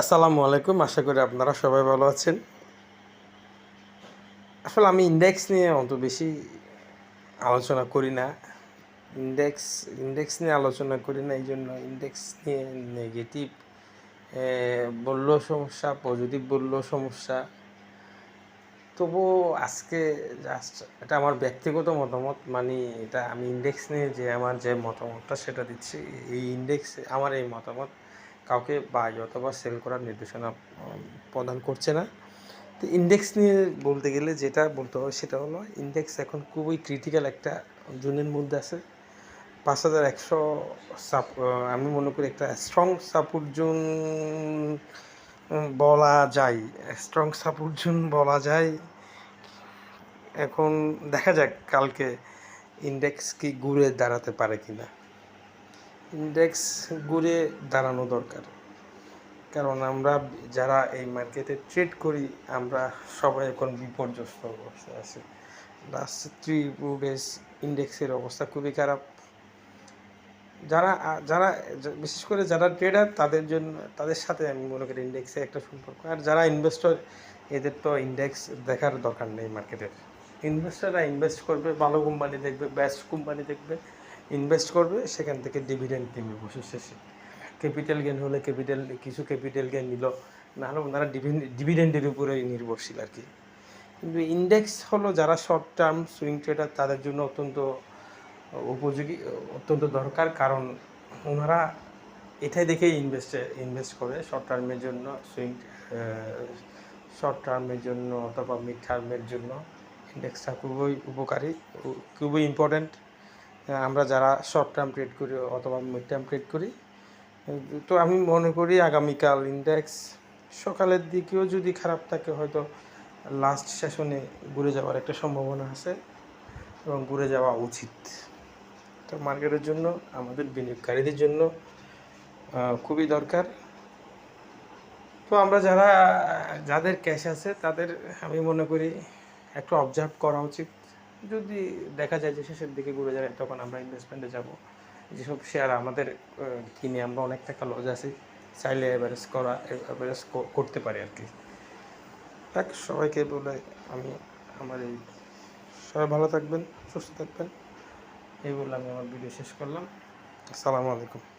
আসসালামু আলাইকুম, আশা করি আপনারা সবাই ভালো আছেন। আসলে আমি ইন্ডেক্স নিয়ে অত বেশি আলোচনা করি না। ইন্ডেক্স ইন্ডেক্স নিয়ে আলোচনা করি না এই জন্য ইন্ডেক্স নিয়ে নেগেটিভ বললেও সমস্যা পজিটিভ বললেও সমস্যা। তবুও আজকে জাস্ট এটা আমার ব্যক্তিগত মতামত মানে এটা আমি ইন্ডেক্স নিয়ে যে আমার যে মতামতটা সেটা দিচ্ছি, এই ইন্ডেক্স আমার এই মতামত কাউকে বাই অথবা সেল করার নির্দেশনা প্রদান করছে না। তো ইন্ডেক্স নিয়ে বলতে গেলে যেটা বলতে হবে সেটা হলো ইন্ডেক্স এখন খুবই ক্রিটিক্যাল একটা জোনের মধ্যে আছে। পাঁচ হাজার একশো সাপ আমি মনে করি একটা স্ট্রং সাপোর্ট জোন বলা যায়। স্ট্রং সাপোর্ট জোন বলা যায়। এখন দেখা যাক কালকে ইন্ডেক্স কি ঘুরে দাঁড়াতে পারে কি না ইন্ডেক্স ঘুরে দাঁড়ানো দরকার। কারণ আমরা যারা এই মার্কেটে ট্রেড করি, আমরা সবাই এখন বিপর্যস্ত অবস্থায় আছি। লাস্ট থ্রি টু ডেজ ইন্ডেক্সের অবস্থা খুবই খারাপ। যারা যারা, বিশেষ করে যারা ট্রেডার তাদের জন্য, তাদের সাথে আমি মনে করি ইন্ডেক্সে একটা সম্পর্ক। আর যারা ইনভেস্টর এদের তো ইন্ডেক্স দেখার দরকার নেই মার্কেটের ইনভেস্টররা ইনভেস্ট করবে, ভালো কোম্পানি দেখবে বেস্ট কোম্পানি দেখবে। ইনভেস্ট করবে, সেখান থেকে ডিভিডেন্ড কিনবে বসে শেষে। ক্যাপিটাল গেন হলে ক্যাপিটাল, কিছু ক্যাপিটাল গেন নিল, নাহলে ওনারা ডিভিডেন্ডের উপরেই নির্ভরশীল আর কি। কিন্তু ইন্ডেক্স হলো যারা শর্ট টার্ম সুইং ট্রেডার তাদের জন্য অত্যন্ত উপযোগী, অত্যন্ত দরকার। কারণ ওনারা এটাই দেখেই ইনভেস্টে ইনভেস্ট করে শর্ট টার্মের জন্য সুইং শর্ট টার্মের জন্য অথবা মিড টার্মের জন্য। ইন্ডেক্সটা খুবই উপকারী খুবই ইম্পর্ট্যান্ট আমরা যারা শর্ট টার্ম ট্রেড করি অথবা মিড টার্ম ট্রেড করি, তো আমি মনে করি আগামীকাল ইন্ডেক্স সকালের দিকেও যদি খারাপ থাকে হয়তো লাস্ট সেশনে ঘুরে যাওয়ার একটা সম্ভাবনা আছে এবং ঘুরে যাওয়া উচিত। তো মার্কেটের জন্য, আমাদের বিনিয়োগকারীদের জন্য খুবই দরকার। তো আমরা যারা, যাদের ক্যাশ আছে তাদের আমি মনে করি একটু অবজার্ভ করা উচিত। যদি দেখা যায় যে শেষের দিকে ঘুরে যায় তখন আমরা ইনভেস্টমেন্টে যাব। যেসব শেয়ার আমাদের কিনে আমরা অনেক টাকা লস আছি চাইলে অ্যাভারেজ করা অ্যাভারেজ করতে পারি আর কি। দেখ সবাইকে বলে আমি আমার এই সবাই ভালো থাকবেন সুস্থ থাকবেন। এই বলে আমি আমার ভিডিও শেষ করলাম। আসসালামু আলাইকুম।